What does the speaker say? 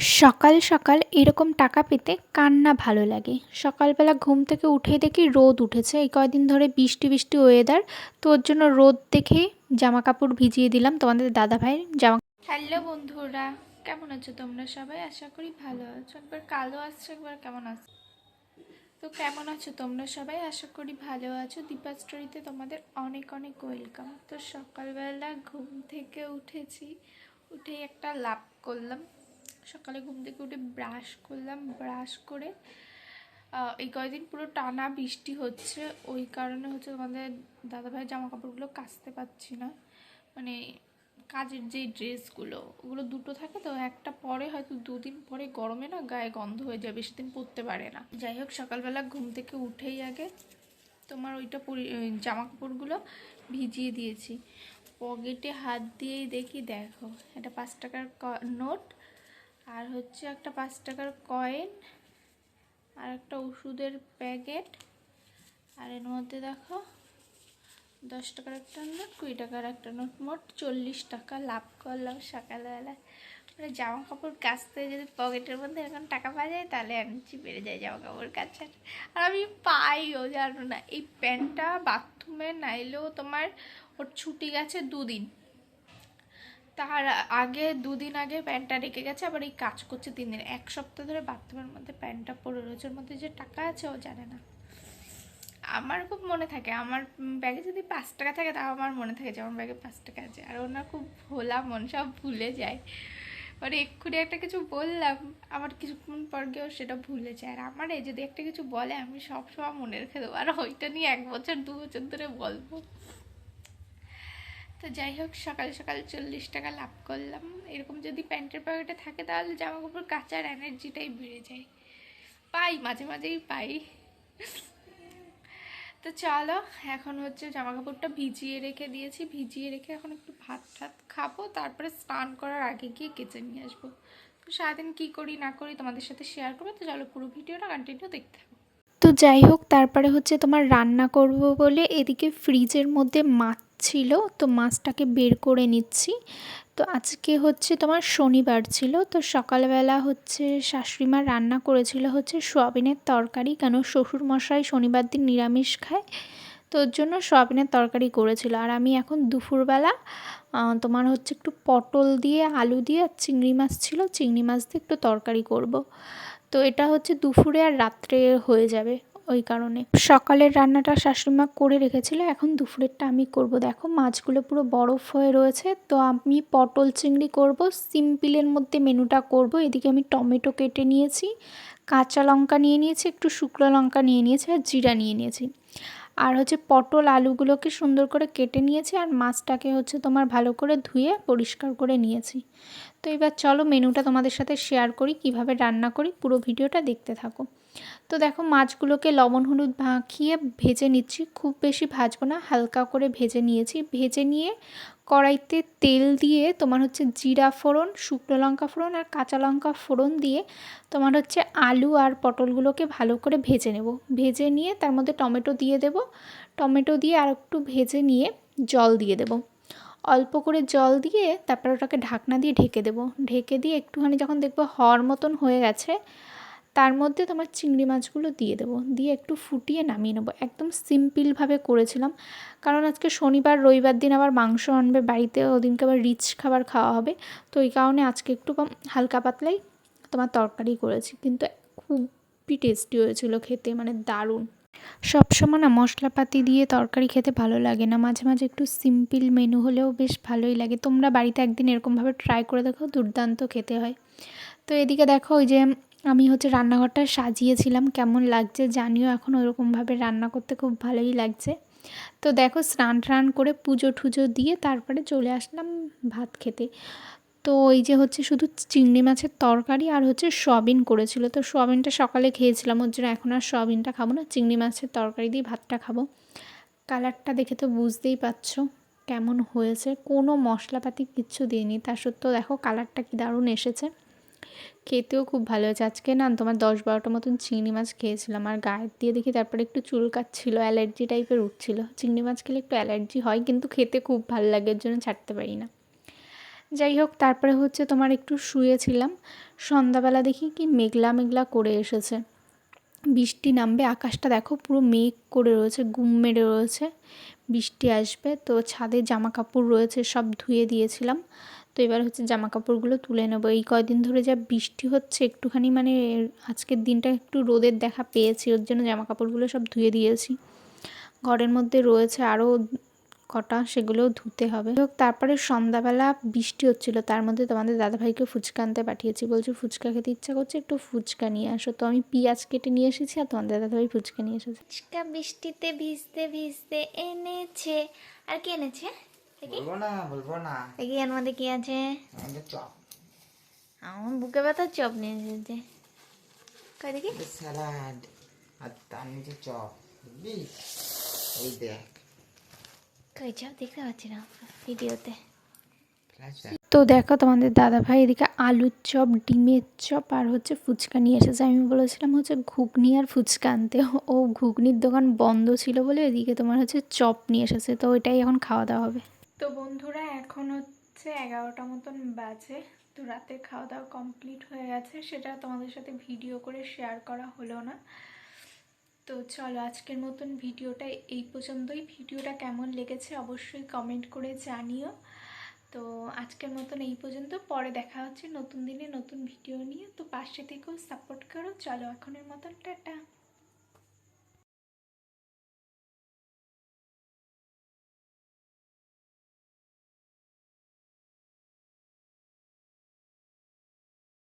সকাল সকাল এরকম টাকা পেতে কার না ভালো লাগে। সকালবেলা ঘুম থেকে উঠেই দেখি রোদ উঠেছে। এই কয়দিন ধরে বৃষ্টি বৃষ্টি ওয়েদার তো ওর জন্য রোদ দেখে জামা কাপড় ভিজিয়ে দিলাম তোমাদের দাদা ভাইয়ের জামা হ্যালো বন্ধুরা, কেমন আছো তোমরা সবাই? আশা করি ভালো আছো। একবার কালো আসছো একবার কেমন আছো? তো কেমন আছো তোমরা সবাই? আশা করি ভালো আছো। দীপা স্টোরিতে তোমাদের অনেক অনেক ওয়েলকাম তো সকালবেলা ঘুম থেকে উঠেছি, উঠেই একটা লাভ করলাম। সকালে ঘুম থেকে উঠে ব্রাশ করলাম ব্রাশ করে এই কয়দিন পুরো টানা বৃষ্টি হচ্ছে। ওই কারণে হচ্ছে তোমাদের দাদাভাই জামা কাপড়গুলো কাচতে পারছি না। মানে কাজের যেই ড্রেসগুলো ওগুলো দুটো থাকে তো, একটা পরে হয়তো দুদিন পরে গরমে না গায়ে গন্ধ হয়ে যায়, বেশি দিন পরতে পারে না। যাই হোক, সকালবেলা ঘুম থেকে উঠেই আগে তোমার ওইটা জামা কাপড়গুলো ভিজিয়ে দিয়েছি। পকেটে হাত দিয়েই দেখি, দেখো, এটা পাঁচ টাকার নোট আর হচ্ছে একটা পাঁচ টাকার কয়েন আর একটা ওষুধের প্যাকেট আর এর মধ্যে দেখো, দশ টাকার একটা নোট, কুড়ি টাকার একটা নোট, মোট চল্লিশ টাকা লাভ করলাম সকালবেলা মানে জামা কাপড় কাচতে যদি পকেটের মধ্যে এরকম টাকা পাওয়া যায়, তাহলে এনার্জি বেড়ে যায় জামা কাপড় কাচার। আর আমি পাইও, জানো না, এই প্যান্টটা বাথরুমে নাইলেও তোমার ওর ছুটি গেছে দুদিন। তার আগে দুদিন আগে প্যান্টটা রেখে গেছে, আবার এই কাজ করছে তিন দিন। এক সপ্তাহ ধরে বাথরুমের মধ্যে প্যান্টটা পড়ে রয়েছে, ওর মধ্যে যে টাকা আছে ও জানে না। আমার খুব মনে থাকে, আমার ব্যাগে যদি পাঁচ টাকা থাকে তাও আমার মনে থাকে যে আমার ব্যাগে পাঁচ টাকা আছে। আর ওনার খুব ভোলা মন, সব ভুলে যায়। মানে এক্ষুনি একটা কিছু বললাম আমার কিছুক্ষণ পর গিয়েও সেটা ভুলে যায়। আর আমার এই যদি একটা কিছু বলে, আমি সব সময় মনে রেখে দেবো আর ওইটা নিয়ে এক বছর, দু বছর ধরে বলব। তো যাই হোক, সকাল সকাল চল্লিশ টাকা লাভ করলাম। এরকম যদি প্যান্টের পকেটে থাকে তাহলে জামা কাপড় কাচার এনার্জিটাই বেড়ে যায়। পাই, মাঝে মাঝেই পাই। তো চলো, এখন হচ্ছে জামা কাপড়টা ভিজিয়ে রেখে দিয়েছি। ভিজিয়ে রেখে এখন একটু ভাত টাত খাব, তারপরে স্নান করার আগে গিয়ে কেচে নিয়ে আসব। তো সারাদিন কী করি, না করি তোমাদের সাথে শেয়ার করব। তো চলো পুরো ভিডিওটা কন্টিনিউ দেখতে হবে তো যাই হোক, তারপরে হচ্ছে তোমার রান্না করব বলে এদিকে ফ্রিজের মধ্যে মাছ ছিল, তো মাছটাকে বের করে নিচ্ছি। তো আজকে হচ্ছে তোমার শনিবার ছিল, তো সকালবেলা হচ্ছে শাশুড়িমা রান্না করেছিল হচ্ছে সোয়াবিনের তরকারি, কেন শ্বশুরমশাই শনিবার দিন নিরামিষ খায়, তো ওর জন্য সোয়াবিনের তরকারি করেছিল। আর আমি এখন দুপুরবেলা তোমার হচ্ছে একটু পটল দিয়ে, আলু দিয়ে আর চিংড়ি মাছ ছিল, চিংড়ি মাছ দিয়ে একটু তরকারি করব। তো এটা হচ্ছে দুপুরে আর রাত্রে হয়ে যাবে। ওই কারণে। সকালের রান্নাটা শাশুড়িমা করে রেখেছিল, এখন দুপুরেরটা আমি করব। দেখো, মাছগুলো পুরো বরফ হয়ে রয়েছে, তো আমি পটল চিংড়ি করব, সিম্পলের মধ্যে মেনুটা করব। এদিকে আমি টমেটো কেটে নিয়েছি, কাঁচা লঙ্কা নিয়ে নিয়েছি, একটু শুকনো লঙ্কা নিয়ে নিয়েছি আর জিরা নিয়ে নিয়েছি। আর হচ্ছে পটল আলুগুলোকে সুন্দর করে কেটে নিয়েছি আর মাছটাকে হচ্ছে তোমার ভালো করে ধুয়ে পরিষ্কার করে নিয়েছি। তো এবার চলো মেনুটা তোমাদের সাথে শেয়ার করি, কীভাবে রান্না করি, পুরো ভিডিওটা দেখতে থাকো। তো দেখো মাছগুলোকে লবণ, হলুদ মাখিয়ে ভেজে নিচ্ছি। খুব বেশি ভাজবো না, হালকা করে ভেজে নিয়েছি। ভেজে নিয়ে কড়াইতে তেল দিয়ে তোমার হচ্ছে জিরা ফোড়ন, শুকনো লঙ্কা ফোড়ন আর কাঁচা লঙ্কা ফোড়ন দিয়ে তোমার হচ্ছে আলু আর পটলগুলোকে ভালো করে ভেজে নেব। ভেজে নিয়ে তার মধ্যে টমেটো দিয়ে দেব। টমেটো দিয়ে আর একটু ভেজে নিয়ে জল দিয়ে দেব। অল্প করে জল দিয়ে তারপর ওটাকে ঢাকনা দিয়ে ঢেকে দেবো। ঢেকে দিয়ে একটুখানি যখন দেখব হওয়ার মতন হয়ে গেছে তার মধ্যে তোমার চিংড়ি মাছগুলো দিয়ে দেবো। দিয়ে একটু ফুটিয়ে নামিয়ে নেব। একদম সিম্পলভাবে করেছিলাম। কারণ আজকে শনিবার, রবিবার দিন আবার মাংস আনবে, বাড়িতে ওদিনকে আবার রিচ খাবার খাওয়া হবে। তো ওই কারণে আজকে একটু কম হালকা পাতলাই তোমার তরকারি করেছি। কিন্তু খুবই টেস্টি হয়েছিল খেতে মানে দারুণ। সবসময় না মশলাপাতি দিয়ে তরকারি খেতে ভালো লাগে না। মাঝে মাঝে একটু সিম্পল মেনু হলেও বেশ ভালোই লাগে। তোমরা বাড়িতে একদিন এরকমভাবে ট্রাই করে দেখো, দুর্দান্ত খেতে হয়। তো এদিকে দেখো ওই যে আমি হচ্ছে রান্নাঘরটা সাজিয়েছিলাম, কেমন লাগছে জানিও, এখন ওরকমভাবে রান্না করতে খুব ভালোই লাগছে। তো দেখো স্নান টান করে পুজো টুজো দিয়ে তারপরে চলে আসলাম ভাত খেতে। তো এই যে হচ্ছে শুধু চিংড়ি মাছের তরকারি আর হচ্ছে সয়াবিন করেছিল। তো সয়াবিনটা সকালে খেয়েছিলাম, ওর জন্য এখন আর সয়াবিনটা খাব না, চিংড়ি মাছের তরকারি দিয়ে ভাতটা খাব। কালারটা দেখে তো বুঝতেই পারছ কেমন হয়েছে, কোনো মশলাপাতি কিচ্ছু দিইনি। তা সত্ত্বেও দেখো কালারটা কি দারুণ এসেছে। খেতেও খুব ভালো হয়েছে। আজকে না তোমার দশ বারোটা মতন চিংড়ি মাছ খেয়েছিলাম আর গায়ের দিয়ে দেখি তারপরে একটু চুল কাচ্ছিল অ্যালার্জি টাইপের উঠছিল। চিংড়ি মাছ খেলে একটু অ্যালার্জি হয় কিন্তু খেতে খুব ভালো লাগে, এর জন্য ছাড়তে পারি না। যাই হোক, তারপরে হচ্ছে তোমার একটু শুয়েছিলাম। সন্ধ্যাবেলা দেখি কি মেঘলা মেঘলা করে এসেছে। বৃষ্টি নামবে, আকাশটা দেখো পুরো মেঘ করে রয়েছে, গুম মেরে রয়েছে। বৃষ্টি আসবে, তো ছাদে জামা কাপড় রয়েছে, সব ধুয়ে দিয়েছিলাম। তো এবার হচ্ছে জামা কাপড়গুলো তুলে নেব। এই কয়দিন ধরে যা বৃষ্টি হচ্ছে, একটুখানি মানে আজকের দিনটা একটু রোদের দেখা পেয়েছি, ওর জন্য জামা কাপড়গুলো সব ধুয়ে দিয়েছি। ঘরের মধ্যে রয়েছে আরও কটা, সেগুলোও ধুতে হবে। হোক, তারপরে সন্ধ্যাবেলা বৃষ্টি হচ্ছিল, তার মধ্যে তোমাদের দাদাভাইকে ফুচকা আনতে পাঠিয়েছি। বলছি, ফুচকা খেতে ইচ্ছা করছে, একটু ফুচকা নিয়ে আসো। তো আমি পেঁয়াজ কেটে নিয়ে এসেছি আর তোমাদের দাদাভাই ফুচকা নিয়ে এসেছে। ফুচকা বৃষ্টিতে ভিজতে ভিজতে এনেছে। আর কি এনেছে? বলব না বলব না দেখি এর মধ্যে কি আছে আমাদের চপ আমার বুকে ব্যথা চপ নিয়ে এসেছে কই দেখি স্যালাড আর তার নিচে চপ বুঝলি এই দেখ কই চপ দেখতে পাচ্ছি না ভিডিওতে তো দেখো তোমাদের দাদা ভাই এদিকে আলুর চপ ডিমের চপ আর হচ্ছে ফুচকা নিয়ে এসেছে। আমি বলেছিলাম হচ্ছে ঘুগনি আর ফুচকা আনতে। ও ঘুগনির দোকান বন্ধ ছিল বলে এদিকে তোমার হচ্ছে চপ নিয়ে এসেছে। তো ওইটাই এখন খাওয়া দাওয়া হবে। তো বন্ধুরা, এখন হচ্ছে এগারোটা মতন বাজে। তো রাতের খাওয়া দাওয়া কমপ্লিট হয়ে গেছে। সেটা তোমাদের সাথে ভিডিও করে শেয়ার করা হলো না। তো চলো, আজকের মতন ভিডিওটা এই পর্যন্তই। ভিডিওটা কেমন লেগেছে অবশ্যই কমেন্ট করে জানিও। তো আজকের মতন এই পর্যন্ত। পরে দেখা হচ্ছে নতুন দিনে নতুন ভিডিও নিয়ে। তো পাশে থেকেও সাপোর্ট করো। চলো, এখনের মতন টাটা।